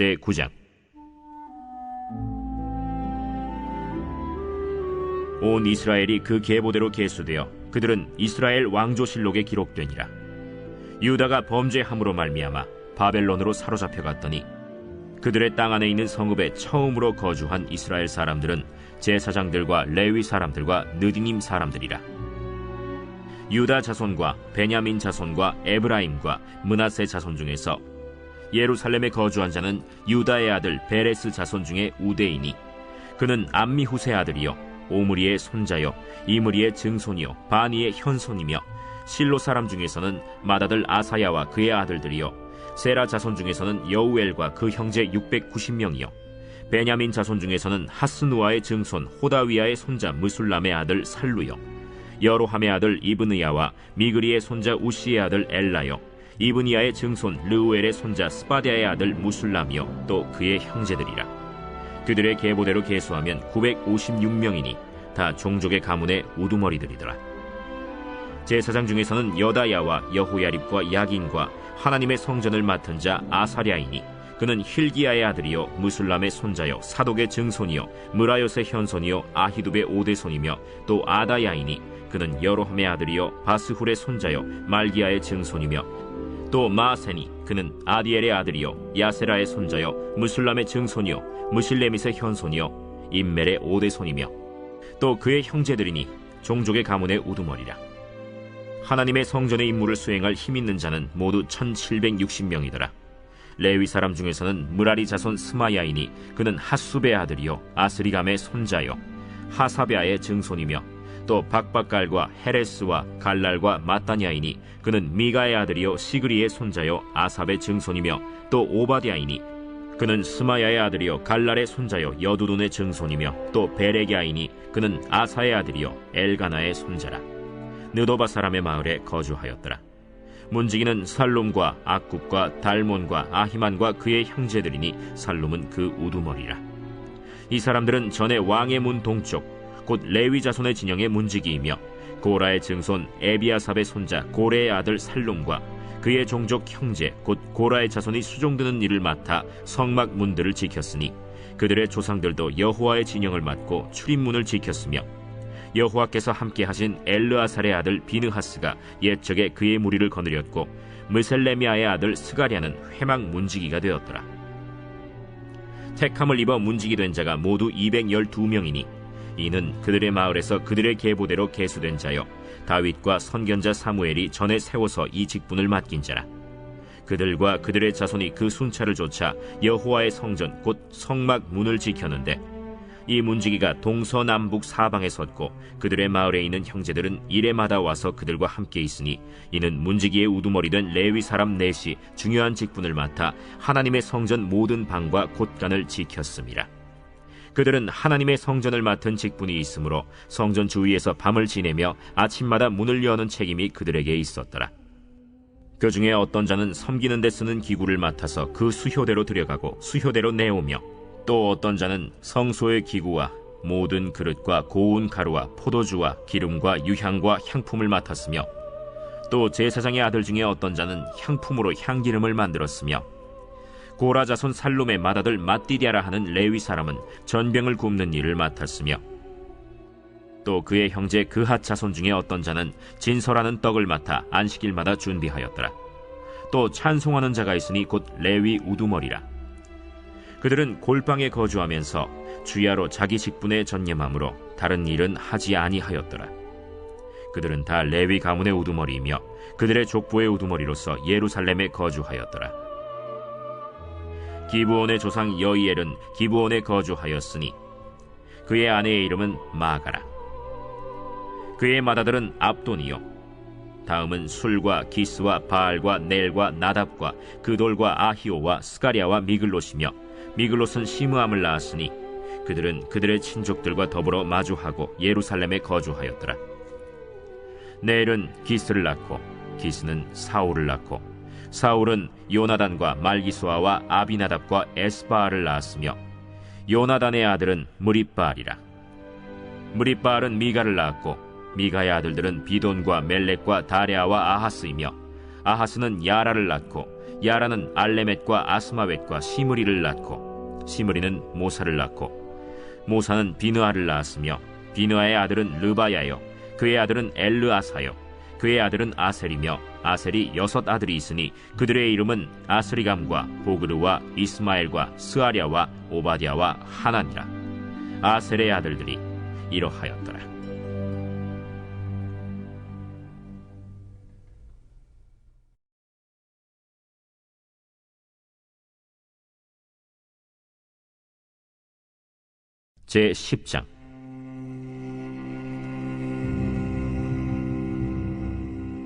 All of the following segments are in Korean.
제 9장. 온 이스라엘이 그 계보대로 계수되어 그들은 이스라엘 왕조실록에 기록되니라. 유다가 범죄함으로 말미암아 바벨론으로 사로잡혀 갔더니 그들의 땅 안에 있는 성읍에 처음으로 거주한 이스라엘 사람들은 제사장들과 레위 사람들과 느디님 사람들이라. 유다 자손과 베냐민 자손과 에브라임과 문하세 자손 중에서 예루살렘에 거주한 자는 유다의 아들 베레스 자손 중에 우대이니 그는 암미 후세 아들이요 오므리의 손자요 이므리의 증손이요 바니의 현손이며 실로 사람 중에서는 마다들 아사야와 그의 아들들이요 세라 자손 중에서는 여우엘과 그 형제 690명이요 베냐민 자손 중에서는 하스누아의 증손 호다위아의 손자 무술람의 아들 살루요 여로함의 아들 이브느야와 미그리의 손자 우시의 아들 엘라요 이브니아의 증손 르우엘의 손자 스바디아의 아들 무술람이요 또 그의 형제들이라. 그들의 계보대로 계수하면 956명이니 다 종족의 가문의 우두머리들이더라. 제사장 중에서는 여다야와 여호야립과 야긴과 하나님의 성전을 맡은 자 아사랴이니 그는 힐기야의 아들이요 무술람의 손자요 사독의 증손이요 무라요의 현손이요 아히두의 오대손이며 또 아다야이니 그는 여로함의 아들이요 바스훌의 손자요 말기야의 증손이며 또 마세니 그는 아디엘의 아들이요 야세라의 손자요 무술람의 증손이요 무실레밋의 현손이요 임멜의 오대손이며 또 그의 형제들이니 종족의 가문의 우두머리라. 하나님의 성전의 임무를 수행할 힘 있는 자는 모두 1760명이더라. 레위 사람 중에서는 무라리 자손 스마야이니 그는 하수베의 아들이요 아스리감의 손자요 하사베아의 증손이며 또 박박갈과 헤레스와 갈랄과 마따냐이니 그는 미가의 아들이요 시그리의 손자요 아삽의 증손이며 또 오바디아이니 그는 스마야의 아들이요 갈랄의 손자요 여두둔의 증손이며 또 베레기아이니 그는 아사의 아들이요 엘가나의 손자라. 느도바 사람의 마을에 거주하였더라. 문지기는 살룸과 악굽과 달몬과 아히만과 그의 형제들이니 살룸은 그 우두머리라. 이 사람들은 전에 왕의 문 동쪽 곧 레위 자손의 진영의 문지기이며 고라의 증손 에비아삽의 손자 고레의 아들 살룸과 그의 종족 형제 곧 고라의 자손이 수종드는 일을 맡아 성막 문들을 지켰으니 그들의 조상들도 여호와의 진영을 맡고 출입문을 지켰으며 여호와께서 함께 하신 엘르아살의 아들 비느하스가 옛적에 그의 무리를 거느렸고 무셀레미아의 아들 스가랴는 회막 문지기가 되었더라. 택함을 입어 문지기 된 자가 모두 212명이니 이는 그들의 마을에서 그들의 계보대로 계수된 자요 다윗과 선견자 사무엘이 전에 세워서 이 직분을 맡긴 자라. 그들과 그들의 자손이 그 순찰을 쫓아 여호와의 성전 곧 성막 문을 지켰는데 이 문지기가 동서남북 사방에 섰고 그들의 마을에 있는 형제들은 이래마다 와서 그들과 함께 있으니 이는 문지기의 우두머리 된 레위 사람 넷이 중요한 직분을 맡아 하나님의 성전 모든 방과 곳간을 지켰습니다. 그들은 하나님의 성전을 맡은 직분이 있으므로 성전 주위에서 밤을 지내며 아침마다 문을 여는 책임이 그들에게 있었더라. 그 중에 어떤 자는 섬기는 데 쓰는 기구를 맡아서 그 수효대로 들여가고 수효대로 내오며 또 어떤 자는 성소의 기구와 모든 그릇과 고운 가루와 포도주와 기름과 유향과 향품을 맡았으며 또 제사장의 아들 중에 어떤 자는 향품으로 향기름을 만들었으며 고라 자손 살롬의 맏아들 마띠디아라 하는 레위 사람은 전병을 굽는 일을 맡았으며 또 그의 형제 그핫 자손 중에 어떤 자는 진설하는 떡을 맡아 안식일마다 준비하였더라. 또 찬송하는 자가 있으니 곧 레위 우두머리라. 그들은 골방에 거주하면서 주야로 자기 직분에 전념함으로 다른 일은 하지 아니하였더라. 그들은 다 레위 가문의 우두머리이며 그들의 족보의 우두머리로서 예루살렘에 거주하였더라. 기브온의 조상 여이엘은 기브온에 거주하였으니 그의 아내의 이름은 마가라. 그의 맏아들은 압돈이요. 다음은 술과 기스와 바알과 넬과 나답과 그돌과 아히오와 스가리아와 미글롯이며 미글롯은 시므함을 낳았으니 그들은 그들의 친족들과 더불어 마주하고 예루살렘에 거주하였더라. 넬은 기스를 낳고 기스는 사울을 낳고 사울은 요나단과 말기수아와 아비나답과 에스바알을 낳았으며 요나단의 아들은 무리바알이라. 무리바알은 미가를 낳았고 미가의 아들들은 비돈과 멜렉과 다레아와 아하스이며 아하스는 야라를 낳고 야라는 알레멧과 아스마웻과 시므리를 낳고 시므리는 모사를 낳고 모사는 비느아를 낳았으며 비느아의 아들은 르바야요 그의 아들은 엘르아사요 그의 아들은 아셀이며 아셀이 여섯 아들이 있으니 그들의 이름은 아스리감과 보그르와 이스마엘과 스아랴와 오바댜와 하나니라. 아셀의 아들들이 이러하였더라. 제 10장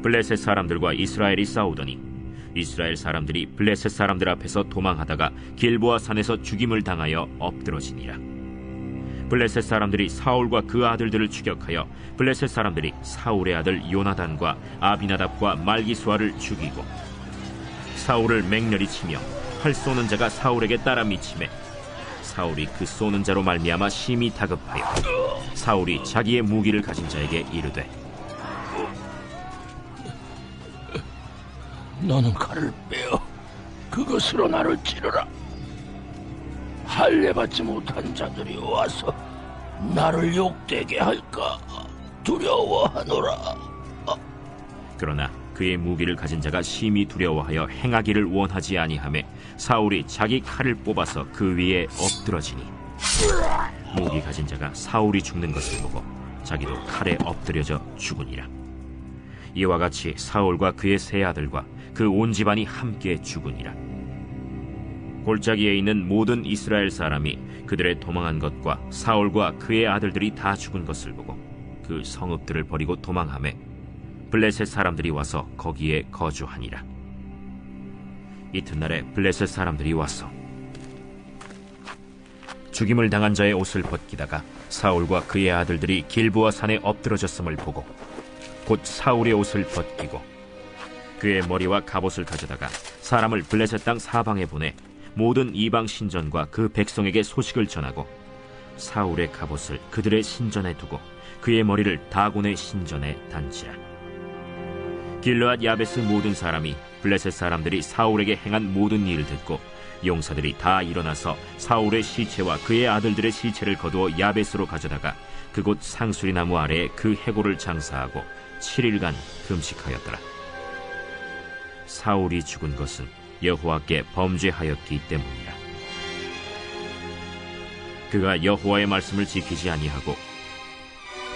블레셋 사람들과 이스라엘이 싸우더니 이스라엘 사람들이 블레셋 사람들 앞에서 도망하다가 길보아 산에서 죽임을 당하여 엎드러지니라. 블레셋 사람들이 사울과 그 아들들을 추격하여 블레셋 사람들이 사울의 아들 요나단과 아비나답과 말기수아를 죽이고 사울을 맹렬히 치며 활 쏘는 자가 사울에게 따라 미치매 사울이 그 쏘는 자로 말미암아 심히 다급하여 사울이 자기의 무기를 가진 자에게 이르되 너는 칼을 빼어 그것으로 나를 찌르라. 할례 받지 못한 자들이 와서 나를 욕되게 할까 두려워하노라. 그러나 그의 무기를 가진 자가 심히 두려워하여 행하기를 원하지 아니하매 사울이 자기 칼을 뽑아서 그 위에 엎드러지니 무기 가진 자가 사울이 죽는 것을 보고 자기도 칼에 엎드려져 죽으니라 이와 같이 사울과 그의 세 아들과 그 온 집안이 함께 죽으니라 골짜기에 있는 모든 이스라엘 사람이 그들의 도망한 것과 사울과 그의 아들들이 다 죽은 것을 보고 그 성읍들을 버리고 도망하매 블레셋 사람들이 와서 거기에 거주하니라. 이튿날에 블레셋 사람들이 와서 죽임을 당한 자의 옷을 벗기다가 사울과 그의 아들들이 길보아 산에 엎드러졌음을 보고 곧 사울의 옷을 벗기고 그의 머리와 갑옷을 가져다가 사람을 블레셋 땅 사방에 보내 모든 이방 신전과 그 백성에게 소식을 전하고 사울의 갑옷을 그들의 신전에 두고 그의 머리를 다곤의 신전에 단치라. 길르앗 야베스 모든 사람이 블레셋 사람들이 사울에게 행한 모든 일을 듣고 용사들이 다 일어나서 사울의 시체와 그의 아들들의 시체를 거두어 야베스로 가져다가 그곳 상수리 나무 아래에 그 해골을 장사하고 7일간 금식하였더라. 사울이 죽은 것은 여호와께 범죄하였기 때문이라. 그가 여호와의 말씀을 지키지 아니하고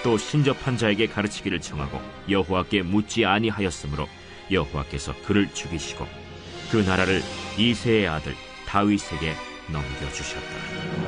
또 신접한 자에게 가르치기를 청하고 여호와께 묻지 아니하였으므로 여호와께서 그를 죽이시고 그 나라를 이세의 아들 다윗에게 넘겨주셨더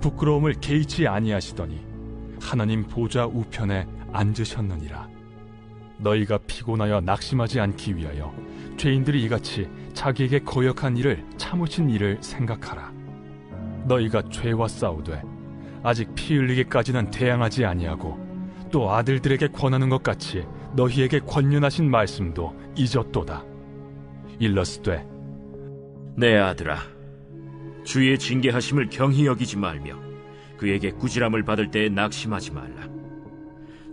부끄러움을 개의치 아니하시더니 하나님 보좌 우편에 앉으셨느니라. 너희가 피곤하여 낙심하지 않기 위하여 죄인들이 이같이 자기에게 거역한 일을 참으신 일을 생각하라. 너희가 죄와 싸우되 아직 피 흘리기까지는 대항하지 아니하고 또 아들들에게 권하는 것 같이 너희에게 권면하신 말씀도 잊었도다. 일러스되 내 아들아, 주의 징계하심을 경히 여기지 말며 그에게 꾸지람을 받을 때에 낙심하지 말라.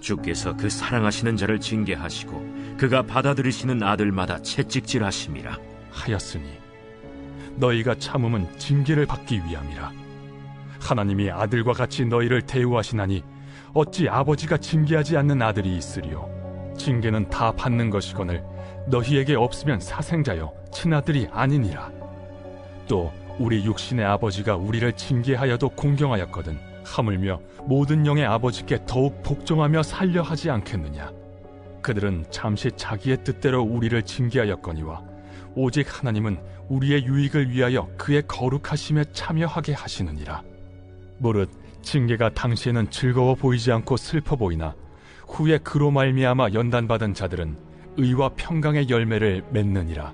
주께서 그 사랑하시는 자를 징계하시고 그가 받아들이시는 아들마다 채찍질하심이라. 하였으니 너희가 참음은 징계를 받기 위함이라 하나님이 아들과 같이 너희를 대우하시나니 어찌 아버지가 징계하지 않는 아들이 있으리요 징계는 다 받는 것이거늘 너희에게 없으면 사생자요 친아들이 아니니라 또 우리 육신의 아버지가 우리를 징계하여도 공경하였거든. 하물며 모든 영의 아버지께 더욱 복종하며 살려 하지 않겠느냐? 그들은 잠시 자기의 뜻대로 우리를 징계하였거니와 오직 하나님은 우리의 유익을 위하여 그의 거룩하심에 참여하게 하시느니라. 무릇 징계가 당시에는 즐거워 보이지 않고 슬퍼 보이나 후에 그로 말미암아 연단받은 자들은 의와 평강의 열매를 맺느니라.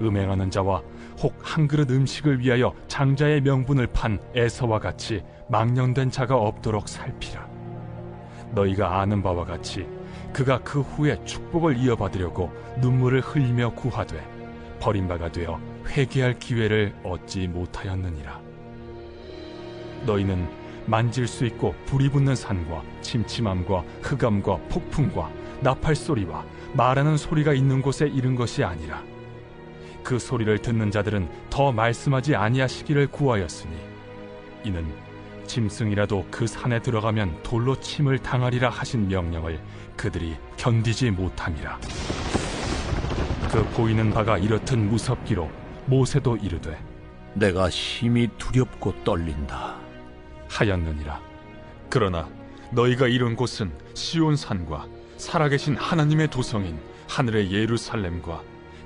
음행하는 자와 혹 한 그릇 음식을 위하여 장자의 명분을 판 에서와 같이 망령된 자가 없도록 살피라. 너희가 아는 바와 같이 그가 그 후에 축복을 이어받으려고 눈물을 흘리며 구하되 버림바가 되어 회개할 기회를 얻지 못하였느니라. 너희는 만질 수 있고 불이 붙는 산과 침침함과 흑암과 폭풍과 나팔 소리와 말하는 소리가 있는 곳에 이른 것이 아니라 그 소리를 듣는 자들은 더 말씀하지 아니하시기를 구하였으니 이는 짐승이라도 그 산에 들어가면 돌로 침을 당하리라 하신 명령을 그들이 견디지 못함이라 그 보이는 바가 이렇듯 무섭기로 모세도 이르되 내가 심히 두렵고 떨린다. 하였느니라. 그러나 너희가 이룬 곳은 시온 산과 살아계신 하나님의 도성인 하늘의 예루살렘과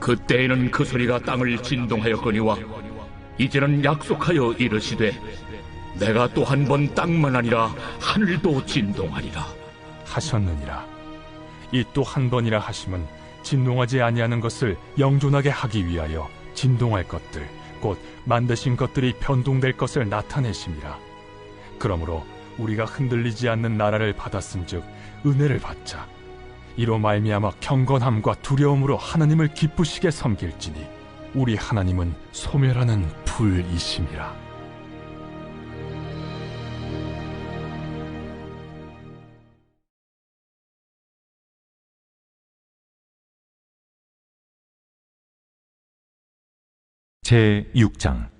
그때에는 그 소리가 땅을 진동하였거니와 이제는 약속하여 이르시되 내가 또 한 번 땅만 아니라 하늘도 진동하리라. 하셨느니라. 이 또 한 번이라 하심은 진동하지 아니하는 것을 영존하게 하기 위하여 진동할 것들 곧 만드신 것들이 변동될 것을 나타내심이라. 그러므로 우리가 흔들리지 않는 나라를 받았은즉 은혜를 받자 이로 말미암아 경건함과 두려움으로 하나님을 기쁘시게 섬길지니 우리 하나님은 소멸하는 불이심이라. 제 6장.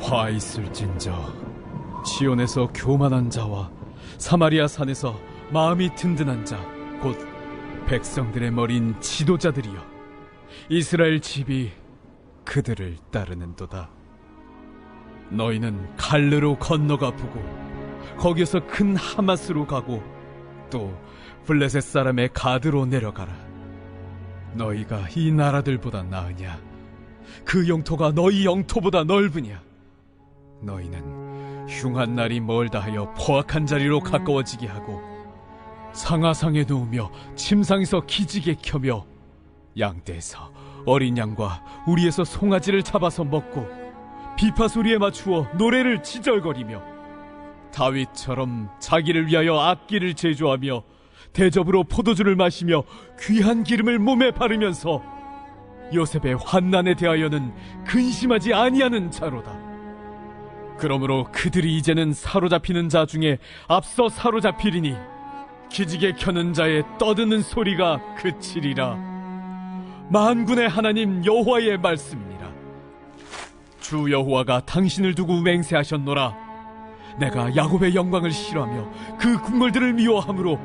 화 있을진저 시온에서 교만한 자와 사마리아 산에서 마음이 든든한 자 곧 백성들의 머린 지도자들이여 이스라엘 집이 그들을 따르는도다. 너희는 갈르로 건너가 보고 거기서 큰 하마스로 가고 또 블레셋 사람의 가드로 내려가라. 너희가 이 나라들보다 나으냐? 그 영토가 너희 영토보다 넓으냐? 너희는 흉한 날이 멀다 하여 포악한 자리로 가까워지게 하고 상하상에 누우며 침상에서 기지개 켜며 양떼에서 어린 양과 우리에서 송아지를 잡아서 먹고 비파 소리에 맞추어 노래를 지절거리며 다윗처럼 자기를 위하여 악기를 제조하며 대접으로 포도주를 마시며 귀한 기름을 몸에 바르면서 요셉의 환난에 대하여는 근심하지 아니하는 자로다. 그러므로 그들이 이제는 사로잡히는 자 중에 앞서 사로잡히리니 기지개 켜는 자의 떠드는 소리가 그치리라. 만군의 하나님 여호와의 말씀이니라. 주 여호와가 당신을 두고 맹세하셨노라. 내가 야곱의 영광을 싫어하며 그 궁궐들을 미워함으로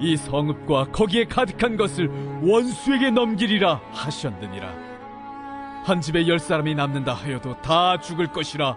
이 성읍과 거기에 가득한 것을 원수에게 넘기리라 하셨느니라. 한 집에 열 사람이 남는다 하여도 다 죽을 것이라.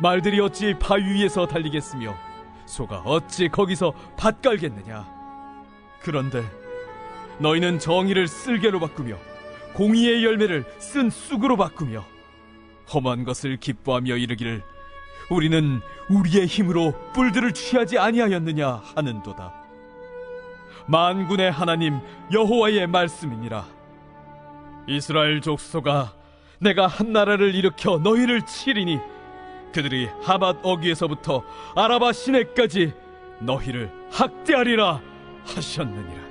말들이 어찌 바위 위에서 달리겠으며 소가 어찌 거기서 밭 깔겠느냐. 그런데 너희는 정의를 쓸개로 바꾸며 공의의 열매를 쓴 쑥으로 바꾸며 험한 것을 기뻐하며 이르기를 우리는 우리의 힘으로 뿔들을 취하지 아니하였느냐 하는도다. 만군의 하나님 여호와의 말씀이니라. 이스라엘 족속아, 내가 한 나라를 일으켜 너희를 치리니 그들이 하맛 어귀에서부터 아라바 시내까지 너희를 학대하리라 하셨느니라.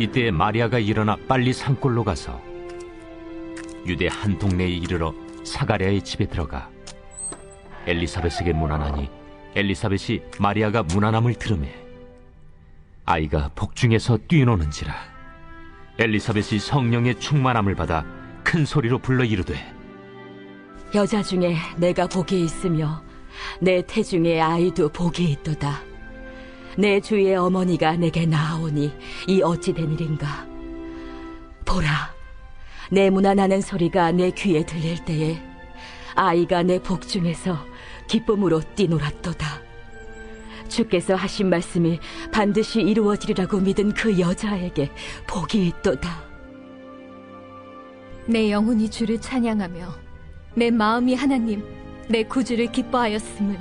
이때 마리아가 일어나 빨리 산골로 가서 유대 한 동네에 이르러 사가랴의 집에 들어가 엘리사벳에게 문안하니 엘리사벳이 마리아가 문안함을 들으매 아이가 복중에서 뛰노는지라 엘리사벳이 성령의 충만함을 받아 큰 소리로 불러 이르되 여자 중에 내가 복이 있으며 내 태중에 아이도 복이 있도다. 내 주의 어머니가 내게 나아오니 이 어찌 된 일인가? 보라, 내 문안하는 소리가 내 귀에 들릴 때에 아이가 내 복중에서 기쁨으로 뛰놀았도다. 주께서 하신 말씀이 반드시 이루어지리라고 믿은 그 여자에게 복이 있도다. 내 영혼이 주를 찬양하며 내 마음이 하나님 내 구주를 기뻐하였음을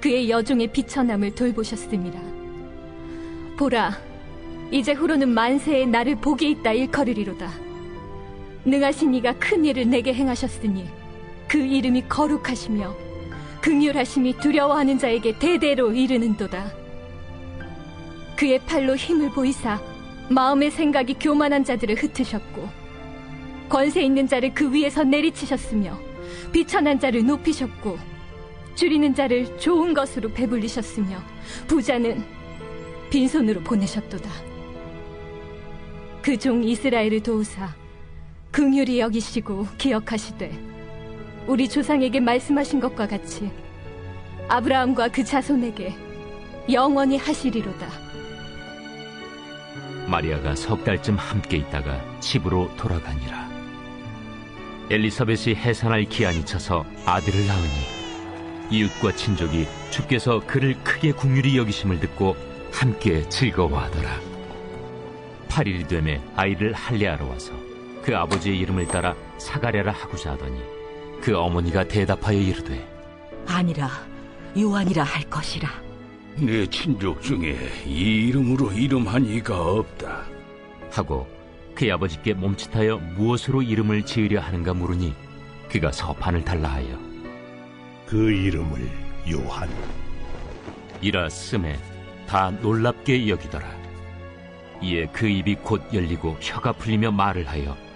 그의 여종의 비천함을 돌보셨습니다. 보라, 이제 후로는 만세에 나를 복이 있다 일컬으리로다. 능하신 이가 큰 일을 내게 행하셨으니 그 이름이 거룩하시며 극률하심이 두려워하는 자에게 대대로 이르는도다. 그의 팔로 힘을 보이사 마음의 생각이 교만한 자들을 흩으셨고 권세 있는 자를 그 위에서 내리치셨으며 비천한 자를 높이셨고 줄이는 자를 좋은 것으로 배불리셨으며 부자는 빈손으로 보내셨도다. 그 종 이스라엘을 도우사 긍휼히 여기시고 기억하시되 우리 조상에게 말씀하신 것과 같이 아브라함과 그 자손에게 영원히 하시리로다. 마리아가 석 달쯤 함께 있다가 집으로 돌아가니라. 엘리사벳이 해산할 기한이 차서 아들을 낳으니 이웃과 친족이 주께서 그를 크게 궁휼히 여기심을 듣고 함께 즐거워하더라. 8일이 되매 아이를 할례하러 와서 그 아버지의 이름을 따라 사가랴라 하고자 하더니 그 어머니가 대답하여 이르되 아니라 요한이라 할 것이라. 내 친족 중에 이 이름으로 이름한 이가 없다. 하고 그의 아버지께 몸짓하여 무엇으로 이름을 지으려 하는가 물으니 그가 서판을 달라 하여 그 이름을 요한. 이라 쓰매 다 놀랍게 여기더라. 이에 그 입이 곧 열리고 혀가 풀리며 말을 하여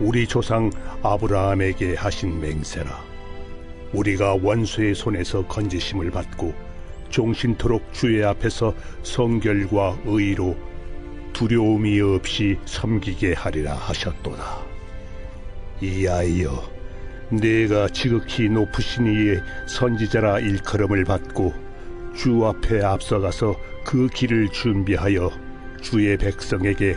우리 조상 아브라함에게 하신 맹세라 우리가 원수의 손에서 건지심을 받고 종신토록 주의 앞에서 성결과 의로 두려움이 없이 섬기게 하리라 하셨도다. 이 아이여, 내가 지극히 높으신 이의 선지자라 일컬음을 받고 주 앞에 앞서가서 그 길을 준비하여 주의 백성에게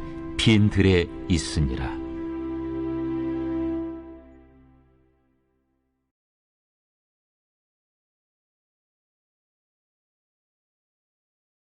빈 들에 있으니라.